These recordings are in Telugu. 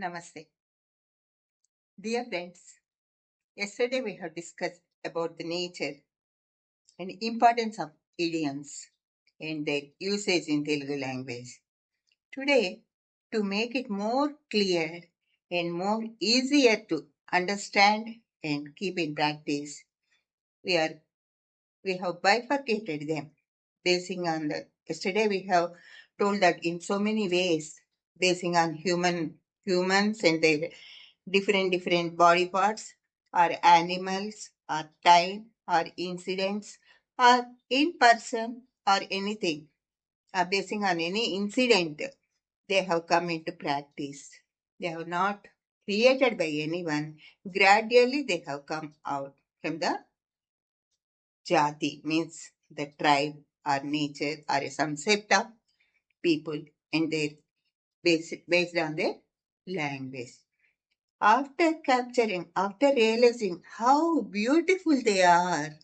Namaste. Dear friends, yesterday we have discussed about the nature and importance of idioms and their usage in Telugu language. Today, to make it more clear and more easier to understand and keep in practice, we are we have bifurcated them basing on the yesterday we have told that in so many ways basing on human humans and their different different body parts or animals or time or incidents or in person or anything uh, basing on any incident they have come into practice. They have not created by anyone. Gradually they have come out from the jati means the tribe or nature or a subset of people and their based, based on their language. After capturing, after realizing how beautiful they are,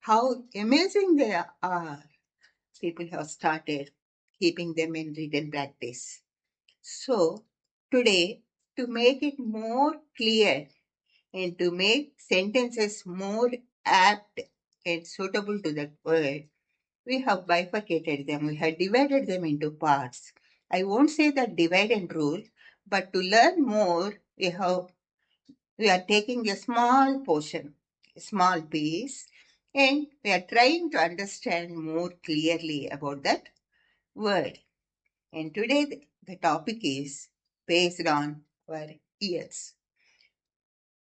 how amazing they are, people have started keeping them in written practice. So, today, to make it more clear and to make sentences more apt and suitable to that word, we have bifurcated them, we have divided them into parts. I won't say that divide and rule, but to learn more, we have we are taking a small portion, a small piece, and we are trying to understand more clearly about that word. And today the, topic is based on our ears.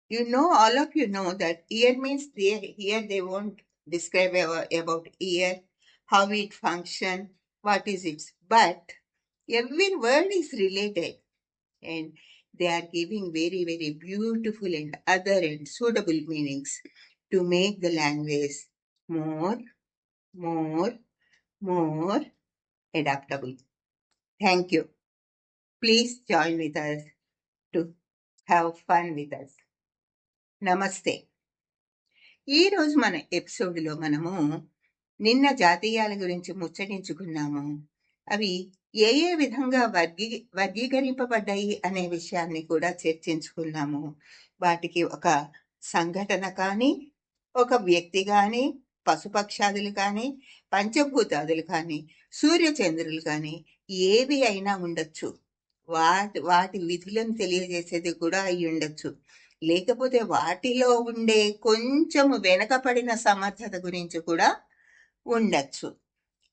You know, all of you know that ear means they here they won't describe about ear, how it function, what is it, but every word is related and they are giving very, very beautiful and other and suitable meanings to make the language more, more, more adaptable. Thank you. Please join with us to have fun with us. నమస్తే ఈ రోజు మన ఎపిసోడ్లో మనము నిన్న జాతీయాల గురించి ముచ్చటించుకున్నాము అవి ఏ ఏ విధంగా వర్గీ వర్గీకరింపబడ్డాయి అనే విషయాన్ని కూడా చర్చించుకున్నాము. వాటికి ఒక సంఘటన కానీ ఒక వ్యక్తి కానీ పశుపక్షాదులు కానీ పంచభూతాదులు కానీ సూర్యచంద్రులు కానీ ఏవి అయినా ఉండొచ్చు. వాటి వాటి విధులను తెలియజేసేది కూడా అయి ఉండొచ్చు. లేకపోతే వాటిలో ఉండే కొంచెము వెనకపడిన సమర్థత గురించి కూడా ఉండొచ్చు.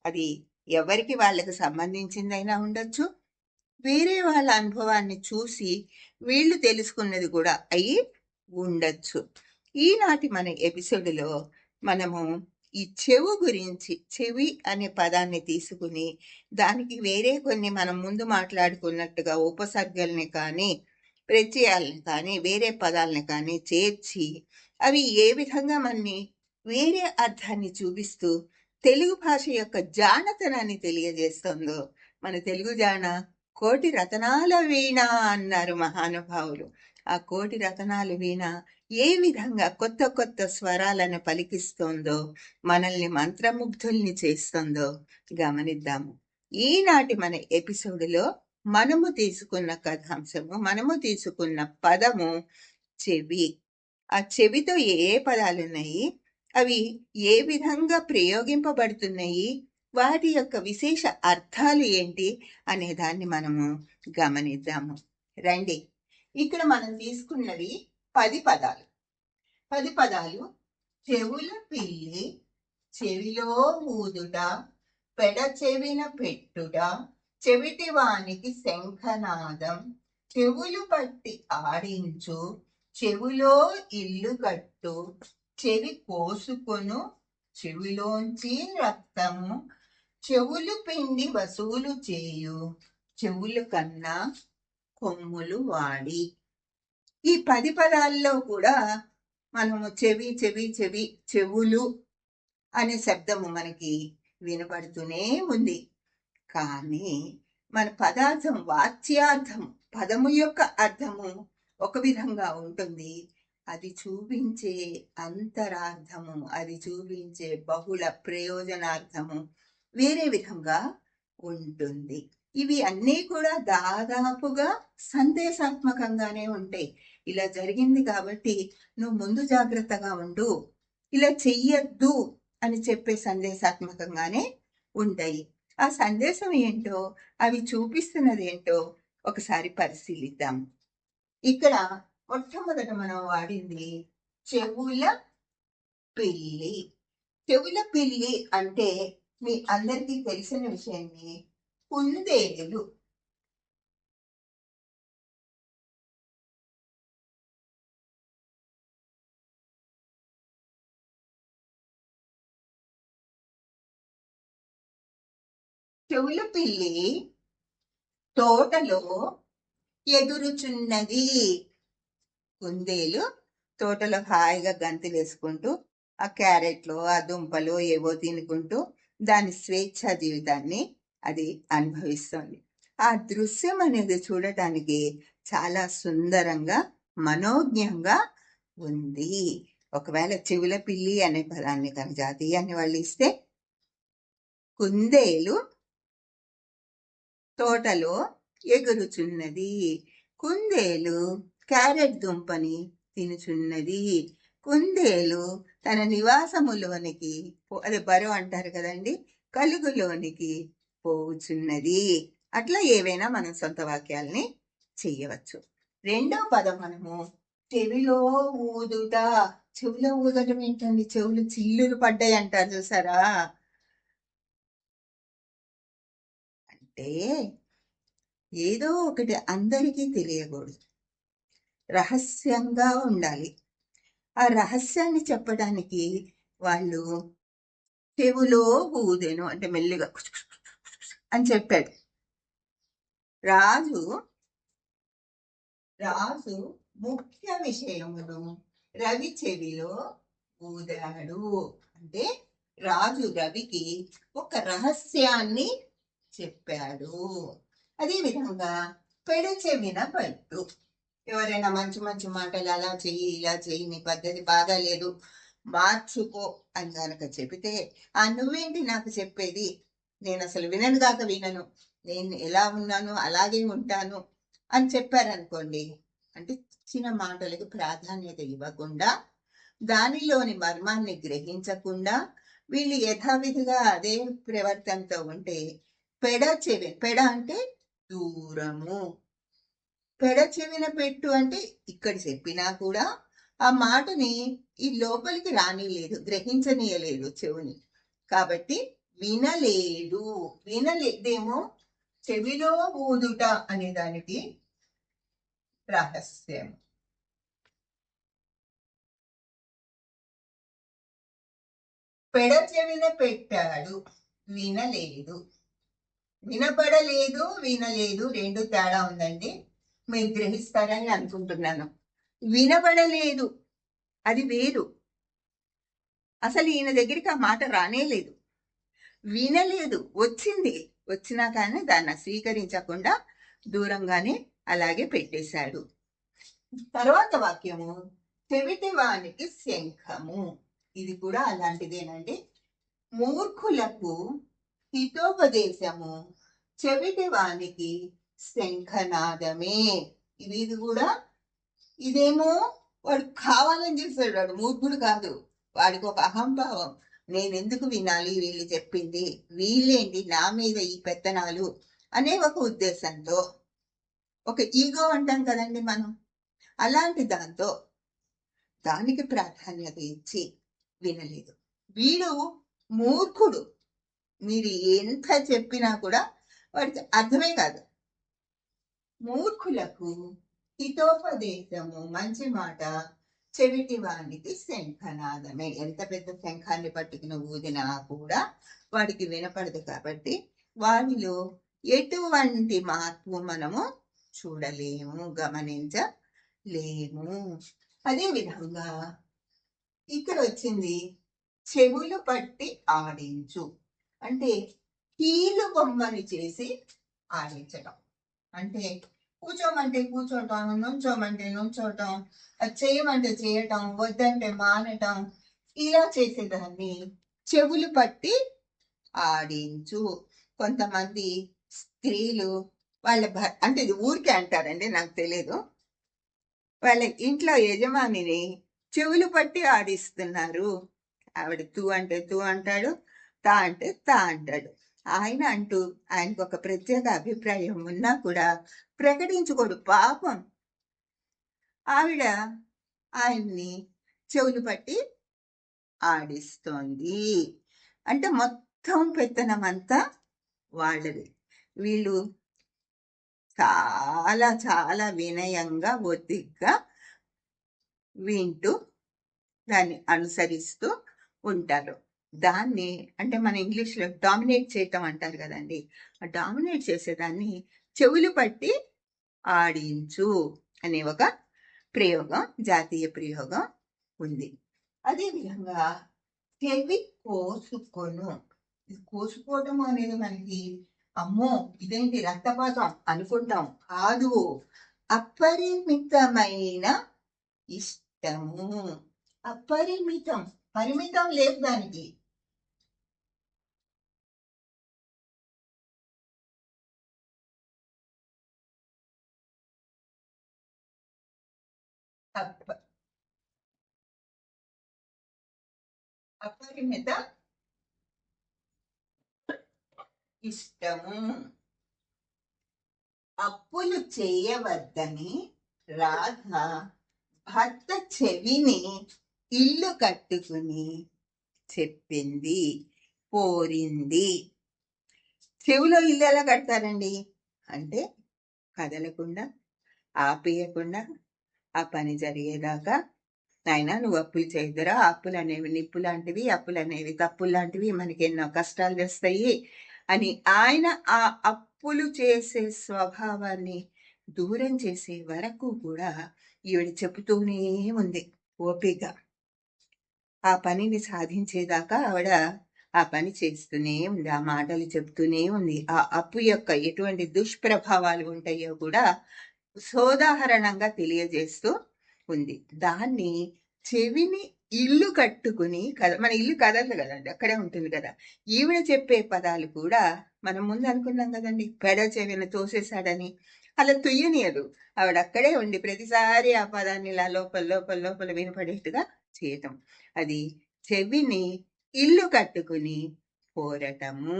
అది ఎవరికి వాళ్ళకి సంబంధించిందైనా ఉండొచ్చు. వేరే వాళ్ళ అనుభవాన్ని చూసి వీళ్ళు తెలుసుకున్నది కూడా అయి ఉండొచ్చు. ఈనాటి మన ఎపిసోడ్లో మనము ఈ చెవు గురించి చెవి అనే పదాన్ని తీసుకుని దానికి వేరే కొన్ని మనం ముందు మాట్లాడుకున్నట్టుగా ఉపసర్గల్ని కానీ ప్రత్యయాలను కానీ వేరే పదాలని కానీ చేర్చి అవి ఏ విధంగా మనని వేరే అర్థాన్ని చూపిస్తూ తెలుగు భాష యొక్క జానతనాన్ని తెలియజేస్తుందో మన తెలుగు జాన కోటి రతనాల వీణ అన్నారు మహానుభావులు. ఆ కోటి రతనాల వీణ ఏ విధంగా కొత్త కొత్త స్వరాలను పలికిస్తోందో మనల్ని మంత్రముగ్ధుల్ని చేస్తుందో గమనిద్దాము. ఈనాటి మన ఎపిసోడ్లో మనము తీసుకున్న కథాంశము మనము తీసుకున్న పదము చెవి. ఆ చెవితో ఏ పదాలు ఉన్నాయి అవి ఏ విధంగా ప్రయోగింపబడుతున్నాయి? వాటి యొక్క విశేష అర్థాలు ఏంటి? అనే దాన్ని మనము గమనిద్దాము. రండి. ఇక్కడ మనం తీసుకున్నవి పది పదాలు. పది పదాలు. చెవుల పిల్లి చెవిలో ఊదుట పెడ చెవిన పెట్టుట చెవిటి వానికి శంఖనాదం చెవులు పట్టి ఆడించు చెవులో ఇల్లు కట్టు చెవి కోసుకొను చెవిలోంచి రక్తము చెవులు పిండి వసూలు చేయు. చెవులు కన్నా కొమ్ములు వాడి. ఈ పది పదాల్లో కూడా మనము చెవి చెవి చెవి చెవులు అనే శబ్దము మనకి వినపడుతూనే ఉంది. కానీ మన పదార్థం వాచ్యార్థం పదము యొక్క అర్థము ఒక విధంగా ఉంటుంది. అది చూపించే అంతరార్థము అది చూపించే బహుళ ప్రయోజనార్థము వేరే విధంగా ఉంటుంది. ఇవి అన్నీ కూడా దాదాపుగా సందేశాత్మకంగానే ఉంటాయి. ఇలా జరిగింది కాబట్టి నువ్వు ముందు జాగ్రత్తగా ఉండు ఇలా చెయ్యొద్దు అని చెప్పే సందేశాత్మకంగానే ఉంటాయి. ఆ సందేశం ఏంటో అవి చూపిస్తున్నది ఏంటో ఒకసారి పరిశీలిద్దాం. ఇక్కడ మొట్టమొదట మనం వాడింది చెవుల పిల్లి. చెవుల పిల్లి అంటే మీ అందరికీ తెలిసిన విషయాన్ని కుందేలు చెవుల పిల్లి తోటలో ఎదురుచున్నది. కుందేలు తోటలో హాయిగా గంతులు వేసుకుంటూ ఆ క్యారెట్లు ఆ దుంపలు ఏవో తినుకుంటూ దాని స్వేచ్ఛ జీవితాన్ని అది అనుభవిస్తుంది. ఆ దృశ్యం అనేది చూడటానికి చాలా సుందరంగా మనోజ్ఞంగా ఉంది. ఒకవేళ చెవుల పిల్లి అనే పదాన్ని కనుక జాతీయాన్ని వాళ్ళు ఇస్తే కుందేలు తోటలో ఎగురుచున్నది. కుందేలు క్యారెట్ దుంపని తినుచున్నది. కుందేలు తన నివాసములోనికి అదే బరువు అంటారు కదండి కలుగులోనికి పోవుచున్నది. అట్లా ఏవైనా మనం సొంత వాక్యాల్ని చెయ్యవచ్చు రెండో పదం మనము చెవిలో ఊదుట. చెవిలో ఊదటం ఏంటండి? చెవులు చిల్లులు పడ్డాయి అంటారు చూసారా? అంటే ఏదో ఒకటి అందరికీ తెలియకూడదు. రహస్యంగా ఉండాలి. ఆ రహస్యాన్ని చెప్పడానికి వాళ్ళు చెవులో ఊదేను అంటే మెల్లిగా అని చెప్పాడు. రాజు రాజు ముఖ్య విషయమును రవి చెవిలో ఊదాడు. అంటే రాజు రవికి ఒక రహస్యాన్ని చెప్పాడు. అదేవిధంగా పెడచెవిన పట్టు. ఎవరైనా మంచి మంచి మాటలు అలా చెయ్యి ఇలా చెయ్యి నీ పద్ధతి బాగాలేదు మార్చుకో అని కనుక చెబితే ఆ నువ్వేంటి నాకు చెప్పేది? నేను అసలు వినను కాక వినను. నేను ఎలా ఉన్నాను? అలాగే ఉంటాను అని చెప్పారనుకోండి అంటే చిన్న మాటలకు ప్రాధాన్యత ఇవ్వకుండా దానిలోని మర్మాన్ని గ్రహించకుండా వీళ్ళు యథావిధిగా అదే ప్రవర్తనతో ఉంటే పెడ చెవి పెడ అంటే దూరము. పెడ చెవిన పెట్టు అంటే ఇక్కడ చెప్పినా కూడా ఆ మాటని ఈ లోపలికి రానిలేదు గ్రహించనీయలేదు చెవుని. కాబట్టి వినలేడు వినలేదేమో చెవిలో ఊదుట అనే దానికి రహస్యం. పెడ చెవిన పెట్టాడు వినలేదు వినపడలేదు వినలేదు రెండు తేడా ఉందండి. మీరు గ్రహిస్తారని అనుకుంటున్నాను. వినబడలేదు. అది వేరు. అసలు ఈయన దగ్గరికి ఆ మాట రానే లేదు. వినలేదు. వచ్చింది. వచ్చినా కానీ దాన్ని స్వీకరించకుండా దూరంగానే అలాగే పెట్టేశాడు. తర్వాత వాక్యము. చెవిటివానికి శంఖము. ఇది కూడా అలాంటిదేనండి. మూర్ఖులకు హితోపదేశము. చెవిటివానికి శంఖనాదమే. ఇది ఇది కూడా ఇదేమో వాడు కావాలని చేస్తాడు వాడు మూర్ఖుడు కాదు. వాడికి ఒక అహంభావం. నేను ఎందుకు వినాలి వీళ్ళు చెప్పింది? వీళ్ళేంటి నా మీద ఈ పెత్తనాలు అనే ఒక ఉద్దేశంతో ఒక ఈగో అంటాం కదండి మనం. అలాంటి దాంతో దానికి ప్రాధాన్యత ఇచ్చి వినలేదు. వీడు మూర్ఖుడు. మీరు ఎంత చెప్పినా కూడా వాడికి అర్థమే కాదు. మూర్ఖులకు హితోపదేశము మంచి మాట చెవిటి వానికి శంఖనాదమే. ఎంత పెద్ద శంఖాన్ని పట్టుకుని ఊదినా కూడా వాడికి వినపడదు కాబట్టి వారిలో ఎటువంటి మార్పు మనము చూడలేము గమనించలేము. అదే విధంగా ఇక్కడ వచ్చింది చెవులు పట్టి ఆడించు. అంటే కీలు బొమ్మని చేసి ఆడించడం అంటే కూర్చోమంటే కూర్చోటం నుంచోమంటే నుంచోటం అది చేయమంటే చేయటం వద్దంటే మానటం ఇలా చేసేదాన్ని. చెవులు పట్టి ఆడించు. కొంతమంది స్త్రీలు వాళ్ళ భ- అంటే ఇది ఊరికే అంటారండి నాకు తెలియదు వాళ్ళ ఇంట్లో యజమానిని చెవులు పట్టి ఆడిస్తున్నారు. ఆవిడ తూ అంటే తూ అంటాడు తా అంటే తా అంటాడు. ఆయన అంటూ ఆయనకు ఒక ప్రత్యేక అభిప్రాయం ఉన్నా కూడా ప్రకటించుకోడు పాపం. ఆవిడ ఆయన్ని చెవులు పట్టి ఆడిస్తోంది. అంటే మొత్తం పెత్తనం అంతా వాళ్ళది. వీళ్ళు చాలా చాలా వినయంగా ఒత్తిగ్గా వింటూ దాన్ని అనుసరిస్తూ ఉంటారు. దాన్ని అంటే మన ఇంగ్లీష్లో డామినేట్ చేయటం అంటారు కదండి. ఆ డామినేట్ చేసేదాన్ని చెవులు పట్టి ఆడించు అనే ఒక ప్రయోగం జాతీయ ప్రయోగం ఉంది. అదేవిధంగా చెవి కోసుకొను. ఇది కోసుకోవటం అనేది మనకి అమ్మో! ఇదేంటి రక్తపాతం అనుకుంటాం కాదు. అపరిమితమైన ఇష్టము. అపరిమితం పరిమితం లేదు దానికి అప్ప అపరిమిత ఇష్టము. అప్పులు చేయవద్దని రాధ భర్త చెవిని ఇల్లు కట్టుకుని చెప్పింది కోరింది చెవిలో ఇల్లు ఎలా కడతారండి? అంటే కదలకుండా ఆపేయకుండా ఆ పని జరిగేదాకా నాయన నువ్వు అప్పులు చేయదురా అప్పులు అనేవి నిప్పు లాంటివి అప్పులు అనేవి తప్పులు లాంటివి మనకి ఎన్నో కష్టాలు తెస్తాయి అని ఆయన ఆ అప్పులు చేసే స్వభావాన్ని దూరం చేసే వరకు కూడా ఈవిడ చెబుతూనే ఉంది ఓపిక ఆ పనిని సాధించేదాకా ఆవిడ ఆ పని చేస్తూనే ఉంది ఆ మాటలు చెప్తూనే ఉంది. ఆ అప్పు యొక్క ఎటువంటి దుష్ప్రభావాలు ఉంటాయో కూడా సోదాహరణంగా తెలియజేస్తూ ఉంది. దాన్ని చెవిని ఇల్లు కట్టుకుని కద మన ఇల్లు కదలదు కదండి అక్కడే ఉంటుంది కదా. ఈవిడ చెప్పే పదాలు కూడా మనం ముందు అనుకున్నాం కదండి పెడ చెవిని తోసేశాడని. అలా తుయ్యనియదు. ఆవిడ అక్కడే ఉండి ప్రతిసారి ఆ పదాన్ని ఇలా లోపల లోపల లోపల వినపడేట్టుగా చేయటం. అది చెవిని ఇల్లు కట్టుకుని పోరటము.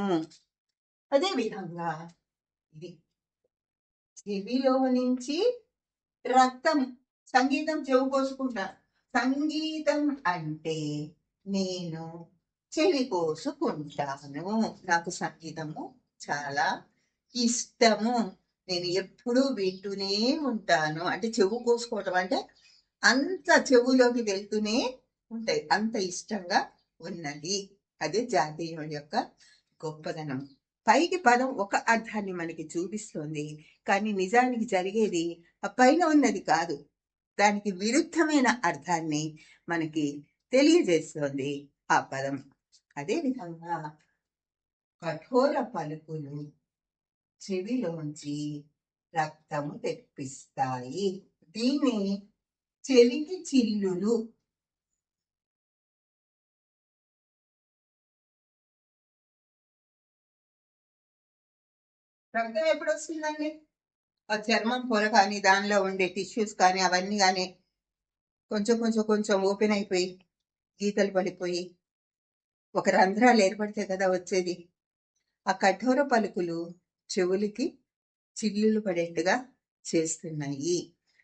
అదే విధంగా ఇది చెవిలో నుంచి రక్తం సంగీతం చెవు కోసుకుంటా సంగీతం అంటే నేను చెవి కోసుకుంటాను నాకు సంగీతము చాలా ఇష్టము. నేను ఎప్పుడూ వింటూనే ఉంటాను. అంటే చెవు కోసుకోవటం అంటే అంత చెవులోకి వెళ్తూనే ఉంటాయి. అంత ఇష్టంగా ఉన్నది. అదే జాతీయం యొక్క గొప్పదనం. పైకి పదం ఒక అర్థాన్ని మనకి చూపిస్తోంది. కానీ నిజానికి జరిగేది ఆ పైన ఉన్నది కాదు. దానికి విరుద్ధమైన అర్థాన్ని మనకి తెలియజేస్తుంది ఆ పదం. అదే విధంగా కఠోర పలుకులు చెవిలోంచి రక్తము తెప్పిస్తాయి. దీన్ని చెవికి చిల్లులు రక్తం ఎప్పుడు వస్తుందండి ఆ చర్మం పొర కానీ దానిలో ఉండే టిష్యూస్ కానీ అవన్నీ కానీ కొంచెం కొంచెం కొంచెం ఓపెన్ అయిపోయి గీతలు పడిపోయి ఒక రంధ్రాలు ఏర్పడితే కదా వచ్చేది. ఆ కఠోర పలుకులు చెవులకి చిల్లులు పడేట్టుగా చేస్తున్నాయి.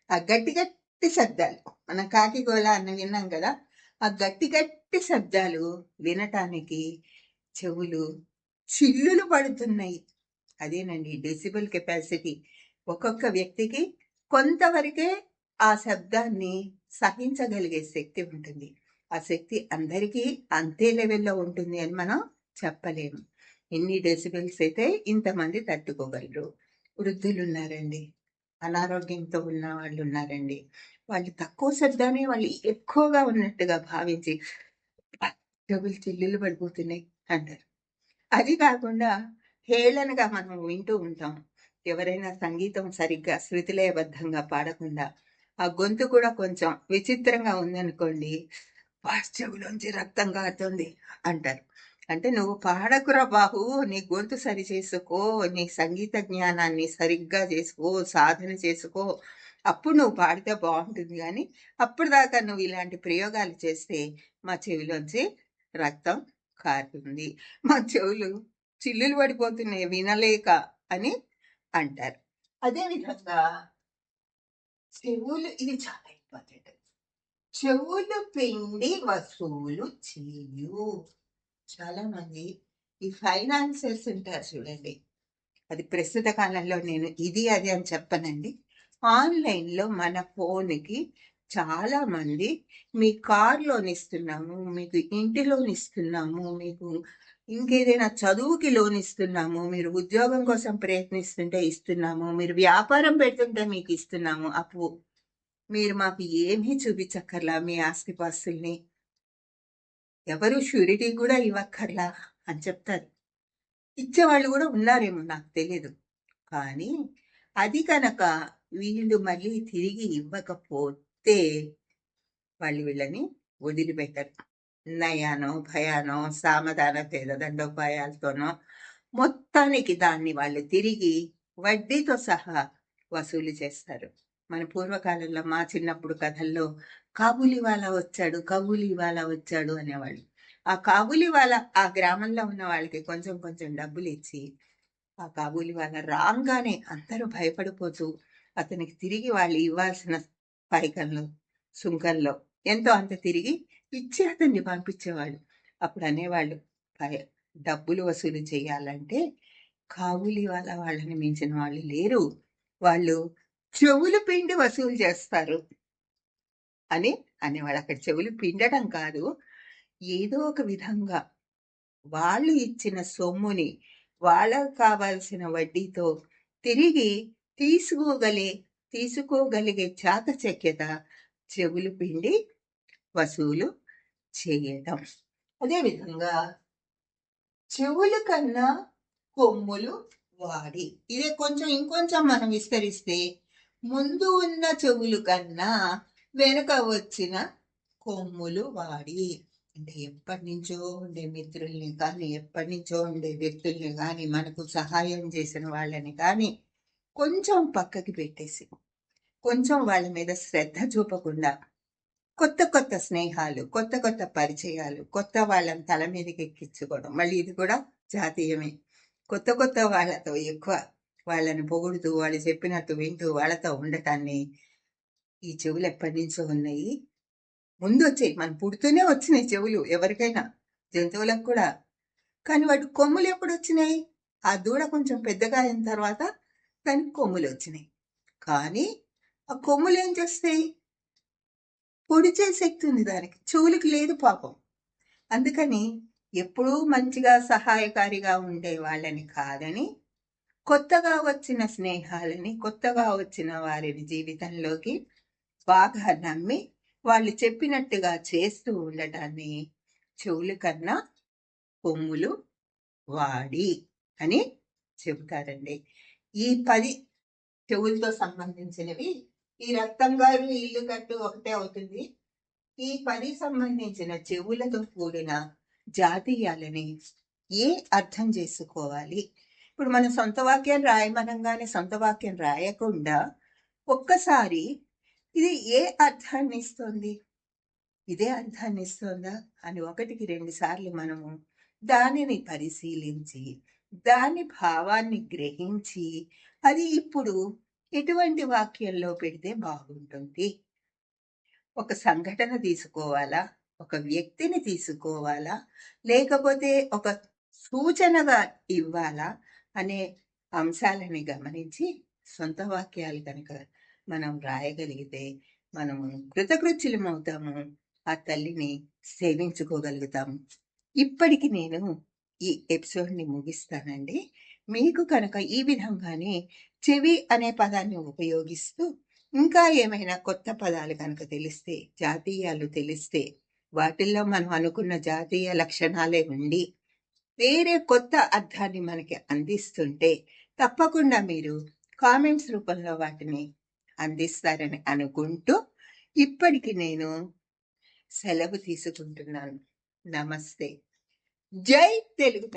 ఆ గట్టి గట్టి శబ్దాలు మనం కాకి అన్న విన్నాం కదా ఆ గట్టి గట్టి శబ్దాలు వినటానికి చెవులు చిల్లులు పడుతున్నాయి. అదేనండి. డెసిబుల్ కెపాసిటీ ఒక్కొక్క వ్యక్తికి కొంతవరకే ఆ శబ్దాన్ని సహించగలిగే శక్తి ఉంటుంది. ఆ శక్తి అందరికీ అంతే లెవెల్లో ఉంటుంది అని మనం చెప్పలేము. ఎన్ని డెసిబెల్స్ అయితే ఇంతమంది తట్టుకోగలరు. వృద్ధులు ఉన్నారండి అనారోగ్యంతో ఉన్న వాళ్ళు ఉన్నారండి వాళ్ళు తక్కువ శబ్దాన్ని వాళ్ళు ఎక్కువగా ఉన్నట్టుగా భావించి డబుల్ చిల్లులు పడిపోతున్నాయి అంటారు. అది కాకుండా హేళనగా మనం వింటూ ఉంటాం. ఎవరైనా సంగీతం సరిగ్గా శృతిలయబద్ధంగా పాడకుండా ఆ గొంతు కూడా కొంచెం విచిత్రంగా ఉందనుకోండి "వా, చెవులోంచి రక్తం కారుతుంది అంటారు. అంటే నువ్వు పాడకురా బాబు నీ గొంతు సరి చేసుకో నీ సంగీత జ్ఞానాన్ని సరిగ్గా చేసుకో సాధన చేసుకో. అప్పుడు నువ్వు పాడితే బాగుంటుంది కానీ అప్పుడు దాకా నువ్వు ఇలాంటి ప్రయోగాలు చేస్తే మా చెవిలోంచి రక్తం కారుతుంది. మా చెవులు చిల్లులు పడిపోతున్నాయి వినలేక అని అంటారు. అదే విధంగా చెవులు ఇది చాలా ఇంపార్టెంట్. చెవులు పిండి వసూలు చేయు చాలా మంది ఈ ఫైనాన్సర్స్ ఉంటారు చూడండి. అది ప్రస్తుత కాలంలో నేను ఇది అది అని చెప్పనండి. ఆన్లైన్లో మన ఫోన్కి చాలా మంది మీ కార్ లోన్ ఇస్తున్నాము మీకు ఇంటి లోన్ ఇస్తున్నాము మీకు ఇంకేదైనా చదువుకి లోన్ ఇస్తున్నాము మీరు ఉద్యోగం కోసం ప్రయత్నిస్తుంటే ఇస్తున్నాము మీరు వ్యాపారం పెడుతుంటే మీకు ఇస్తున్నాము అప్పు మీరు మాకు ఏమీ చూపించక్కర్లా మీ ఆస్తిపాస్తుల్ని. ఎవరు షూరిటీ కూడా ఇవ్వక్కర్లా అని చెప్తారు. ఇచ్చేవాళ్ళు కూడా ఉన్నారేమో నాకు తెలియదు కానీ అది కనుక వీళ్ళు మళ్ళీ తిరిగి ఇవ్వకపోతే వాళ్ళు వీళ్ళని వదిలిపెట్టరు. నయానో భయానో సామధాన పేద దండోపాయాలతోనో మొత్తానికి దాన్ని వాళ్ళు తిరిగి వడ్డీతో సహా వసూలు చేస్తారు. మన పూర్వకాలంలో మా చిన్నప్పుడు కథల్లో కాబూలి వాళ్ళ వచ్చాడు కాబూలి వాళ్ళ వచ్చాడు అనేవాళ్ళు. ఆ కాబూలి వాళ్ళ ఆ గ్రామంలో ఉన్న వాళ్ళకి కొంచెం కొంచెం డబ్బులు ఇచ్చి ఆ కాబూలి వాళ్ళ రాగానే అందరూ భయపడిపోతూ అతనికి తిరిగి వాళ్ళు ఇవ్వాల్సిన పైకంలో సుంకంలో ఎంతో అంత తిరిగి ఇచ్చి అతన్ని పంపించేవాళ్ళు. అప్పుడు అనేవాళ్ళు పై- డబ్బులు వసూలు చేయాలంటే కావులి వాళ్ళ వాళ్ళని మించిన వాళ్ళు లేరు. వాళ్ళు చెవులు పిండి వసూలు చేస్తారు. అని అనేవాళ్ళు. అక్కడ చెవులు పిండటం కాదు. ఏదో ఒక విధంగా వాళ్ళు ఇచ్చిన సొమ్ముని వాళ్ళకు కావాల్సిన వడ్డీతో తిరిగి తీసుకోగలే తీసుకోగలిగే చాకచక్యత చెవులు పిండి వసూలు చేయటం అదేవిధంగా చెవుల కన్నా కొమ్ములు వాడి. ఇదే కొంచెం ఇంకొంచెం మనం విస్తరిస్తే ముందు ఉన్న చెవులు కన్నా వెనుక వచ్చిన కొమ్ములు వాడి. అంటే ఎప్పటి నుంచో ఉండే మిత్రుల్ని కానీ ఎప్పటి నుంచో ఉండే వ్యక్తుల్ని కానీ మనకు సహాయం చేసిన వాళ్ళని కానీ కొంచెం పక్కకి పెట్టేసి కొంచెం వాళ్ళ మీద శ్రద్ధ చూపకుండా కొత్త కొత్త స్నేహాలు కొత్త కొత్త పరిచయాలు కొత్త వాళ్ళని తల మీదకి ఎక్కించుకోవడం. మళ్ళీ ఇది కూడా జాతీయమే. కొత్త కొత్త వాళ్ళతో ఎక్కువ వాళ్ళని పొగుడుతూ వాళ్ళు చెప్పినట్టు వింటూ వాళ్ళతో ఉండటాన్ని ఈ చెవులు ఎప్పటి నుంచో ఉన్నాయి. ముందు వచ్చాయి. మనం పుడుతూనే వచ్చినాయి చెవులు ఎవరికైనా జంతువులకు కూడా. కానీ వాటి కొమ్ములు ఎప్పుడు వచ్చినాయి? ఆ దూడ కొంచెం పెద్దగా అయిన తర్వాత దానికి కొమ్ములు వచ్చినాయి. కానీ ఆ కొమ్ములు ఏం చేస్తాయి? పొడిచే శక్తి ఉంది దానికి. చెవులకు లేదు పాపం. అందుకని ఎప్పుడూ మంచిగా సహాయకారిగా ఉండే వాళ్ళని కాదని కొత్తగా వచ్చిన స్నేహాలని కొత్తగా వచ్చిన వారిని జీవితంలోకి బాగా నమ్మి వాళ్ళు చెప్పినట్టుగా చేస్తూ ఉండటాన్ని చెవుల కన్నా కొమ్ములు వాడి అని చెబుతారండి. ఈ పది చెవులతో సంబంధించినవి ఈ రక్తం గారు ఇల్లు కట్టు ఒకటే అవుతుంది. ఈ పది సంబంధించిన చెవులతో కూడిన జాతీయాలని ఏ అర్థం చేసుకోవాలి? ఇప్పుడు మనం సొంత వాక్యం రాయమనంగానే సొంత వాక్యం రాయకుండా ఒక్కసారి ఇది ఏ అర్థాన్ని ఇస్తుంది? ఇదే అర్థాన్ని ఇస్తుందా? అని ఒకటికి రెండు సార్లు మనము దానిని పరిశీలించి దాని భావాన్ని గ్రహించి అది ఇప్పుడు ఎటువంటి వాక్యంలో పెడితే బాగుంటుంది. ఒక సంఘటన తీసుకోవాలా? ఒక వ్యక్తిని తీసుకోవాలా? లేకపోతే ఒక సూచనగా ఇవ్వాలా? అనే అంశాలని గమనించి సొంత వాక్యాలు కనుక మనం రాయగలిగితే మనము కృతకృత్యులమవుతాము. ఆ తల్లిని సేవించుకోగలుగుతాము. ఇప్పటికి నేను ఈ ఎపిసోడ్ని ముగిస్తానండి. మీకు కనుక ఈ విధంగానే చెవి అనే పదాన్ని ఉపయోగిస్తూ ఇంకా ఏమైనా కొత్త పదాలు కనుక తెలిస్తే జాతీయాలు తెలిస్తే వాటిల్లో మనం అనుకున్న జాతీయ లక్షణాలే ఉండి వేరే కొత్త అర్థాన్ని మనకి అందిస్తుంటే తప్పకుండా మీరు కామెంట్స్ రూపంలో వాటిని అందిస్తారని అనుకుంటూ ఇప్పటికి నేను సెలవు తీసుకుంటున్నాను. నమస్తే. జై తెలుగు